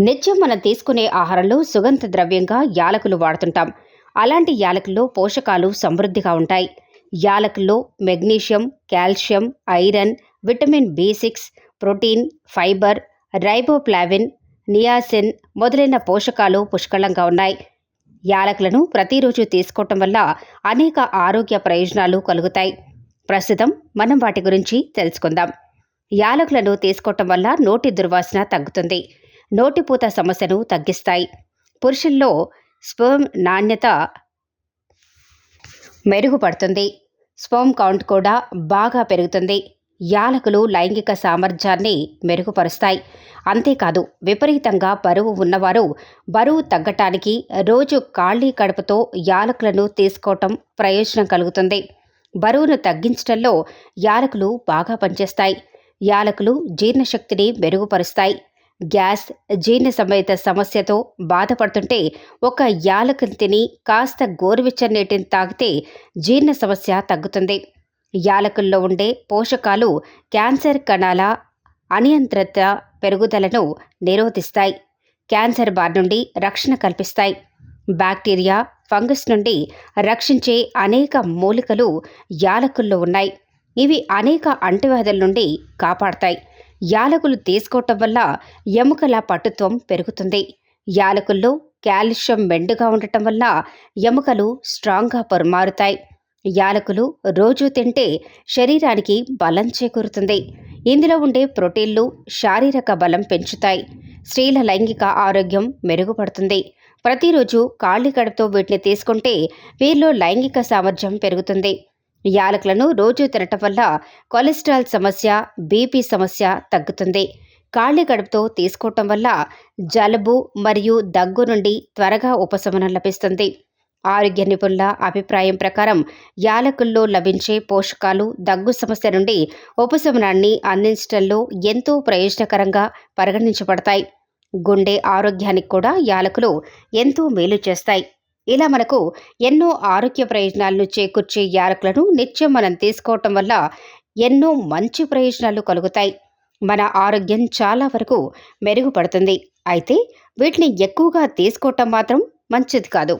నిత్యం మనం తీసుకునే ఆహారంలో సుగంధ ద్రవ్యంగా యాలకులు వాడుతుంటాం. అలాంటి యాలకుల్లో పోషకాలు సమృద్ధిగా ఉంటాయి. యాలకుల్లో magnesium calcium iron vitamin B six protein fibre riboflavin niacin మొదలైన పోషకాలు పుష్కలంగా ఉన్నాయి. యాలకులను ప్రతిరోజు తీసుకోవటం వల్ల అనేక ఆరోగ్య ప్రయోజనాలు కలుగుతాయి. ప్రస్తుతం మనం వాటి గురించి తెలుసుకుందాం. యాలకులను తీసుకోవటం వల్ల నోటి దుర్వాసన తగ్గుతుంది. నోటిపూత సమస్యను తగ్గిస్తాయి. పురుషుల్లో స్పర్మ్ నాణ్యత మెరుగుపడుతుంది. స్పర్మ్ కౌంట్ కూడా బాగా పెరుగుతుంది. యాలకులు లైంగిక సామర్థ్యాన్ని మెరుగుపరుస్తాయి. అంతేకాదు విపరీతంగా బరువు ఉన్నవారు బరువు తగ్గటానికి రోజు ఖాళీ కడుపుతో యాలకులను తీసుకోవటం ప్రయోజనం కలుగుతుంది. బరువును తగ్గించడంలో యాలకులు బాగా పనిచేస్తాయి. యాలకులు జీర్ణశక్తిని మెరుగుపరుస్తాయి. గ్యాస్ జీర్ణ సంబంధిత సమస్యతో బాధపడుతుంటే ఒక యాలకుని తిని కాస్త గోరువెచ్చని నీటిని తాగితే జీర్ణ సమస్య తగ్గుతుంది. యాలకుల్లో ఉండే పోషకాలు క్యాన్సర్ కణాల అనియంత్రిత పెరుగుదలను నిరోధిస్తాయి. క్యాన్సర్ బారి నుండి రక్షణ కల్పిస్తాయి. బ్యాక్టీరియా ఫంగస్ నుండి రక్షించే అనేక మూలికలు యాలకుల్లో ఉన్నాయి. ఇవి అనేక అంటువ్యాధుల నుండి కాపాడతాయి. యాలకులు తీసుకోవటం వల్ల ఎముకల పటుత్వం పెరుగుతుంది. యాలకుల్లో కాల్షియం మెండుగా ఉండటం వల్ల ఎముకలు స్ట్రాంగ్గా పొరమారుతాయి. యాలకులు రోజు తింటే శరీరానికి బలం చేకూరుతుంది. ఇందులో ఉండే ప్రోటీన్లు శారీరక బలం పెంచుతాయి. స్త్రీల లైంగిక ఆరోగ్యం మెరుగుపడుతుంది. ప్రతిరోజు ఖాళీ కడుపుతో వీటిని తీసుకుంటే వీరిలో లైంగిక సామర్థ్యం పెరుగుతుంది. యాలకులను రోజు తినటం వల్ల కొలెస్ట్రాల్ సమస్య బీపీ సమస్య తగ్గుతుంది. ఖాళీ గడుపుతో తీసుకోవటం వల్ల జలుబు మరియు దగ్గు నుండి త్వరగా ఉపశమనం లభిస్తుంది. ఆరోగ్య నిపుణుల అభిప్రాయం ప్రకారం యాలకుల్లో లభించే పోషకాలు దగ్గు సమస్య నుండి ఉపశమనాన్ని అందించడంలో ఎంతో ప్రయోజనకరంగా పరిగణించబడతాయి. గుండె ఆరోగ్యానికి కూడా యాలకులు ఎంతో మేలు చేస్తాయి. ఇలా మనకు ఎన్నో ఆరోగ్య ప్రయోజనాలను చేకూర్చే యాలకులను నిత్యం మనం తీసుకోవటం వల్ల ఎన్నో మంచి ప్రయోజనాలు కలుగుతాయి. మన ఆరోగ్యం చాలా వరకు మెరుగుపడుతుంది. అయితే వీటిని ఎక్కువగా తీసుకోవటం మాత్రం మంచిది కాదు.